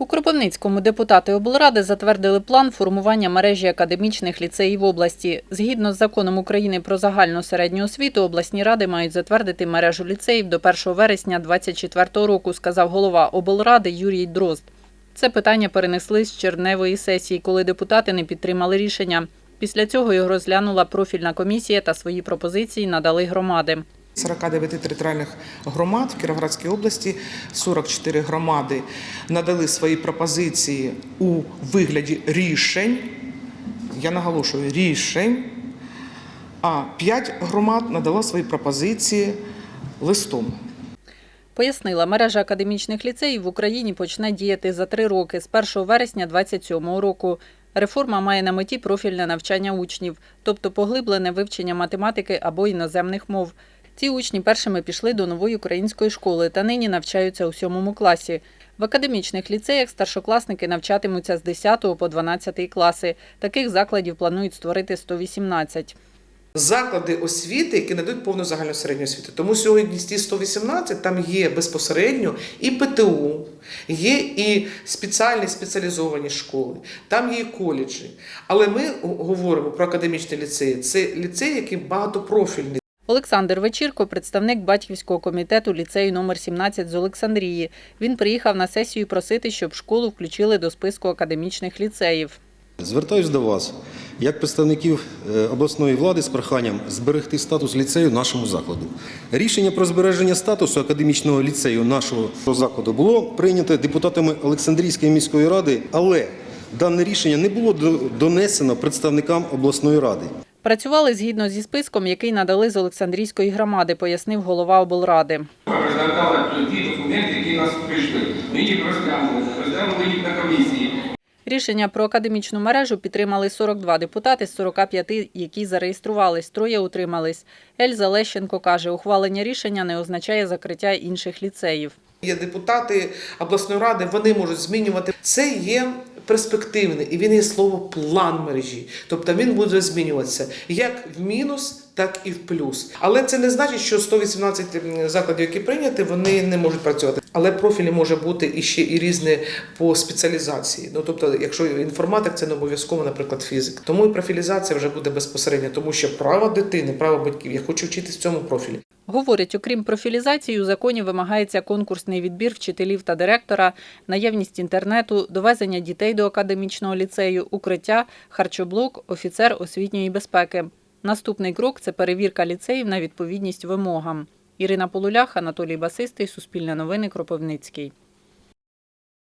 У Кропивницькому депутати облради затвердили план формування мережі академічних ліцеїв області. Згідно з законом України про загальну середню освіту, обласні ради мають затвердити мережу ліцеїв до 1 вересня 2024 року, сказав голова облради Юрій Дрозд. Це питання перенесли з червневої сесії, коли депутати не підтримали рішення. Після цього його розглянула профільна комісія та свої пропозиції надали громади. 49 територіальних громад в Кіровоградській області 44 громади надали свої пропозиції у вигляді рішень. Я наголошую рішень. А 5 громад надало свої пропозиції листом. Пояснила, мережа академічних ліцеїв в Україні почне діяти за три роки з 1 вересня 2027 року. Реформа має на меті профільне навчання учнів, тобто поглиблене вивчення математики або іноземних мов. Ці учні першими пішли до нової української школи та нині навчаються у сьомому класі. В академічних ліцеях старшокласники навчатимуться з 10 по 12 класи. Таких закладів планують створити 118. Заклади освіти, які надають повну загальну середню освіту. Тому сьогодні ті 118 там є безпосередньо і ПТУ, є і спеціальні спеціалізовані школи, там є і коледжі. Але ми говоримо про академічні ліцеї. Це ліцеї, які багатопрофільні. Олександр Вечірко, представник батьківського комітету ліцею номер 17 з Олександрії. Він приїхав на сесію просити, щоб школу включили до списку академічних ліцеїв. Звертаюсь до вас, як представників е, обласної влади з проханням зберегти статус ліцею нашому закладу. Рішення про збереження статусу академічного ліцею нашого закладу було прийнято депутатами Олександрійської міської ради, але дане рішення не було до- донесено представникам обласної ради. Працювали згідно зі списком, який надали з Олександрійської громади, пояснив голова облради. Розглядали ті документи, які нас прийшли. Ми їх розглянули, розглянули їх на комісії. Рішення про академічну мережу підтримали 42 депутати з 45, які зареєструвались, троє утримались. Ельза Лещенко каже, ухвалення рішення не означає закриття інших ліцеїв. Є депутати обласної ради, вони можуть змінювати. Це є перспективне, і він є слово план мережі. Тобто він буде змінюватися як в мінус, так і в плюс. Але це не значить, що 118 закладів, які прийняті, вони не можуть працювати. Але профілі може бути і ще і різне по спеціалізації. Ну тобто, якщо інформатик, це не обов'язково, наприклад, фізик. Тому і профілізація вже буде безпосередньо, тому що право дитини, право батьків. Я хочу вчитися в цьому профілі. Говорять, окрім профілізації, у законі вимагається конкурсний відбір вчителів та директора, наявність інтернету, довезення дітей до академічного ліцею, укриття, харчоблок, офіцер освітньої безпеки. Наступний крок це перевірка ліцеїв на відповідність вимогам. Ірина Полулях, Анатолій Басистий, Суспільне новини, Кропивницький.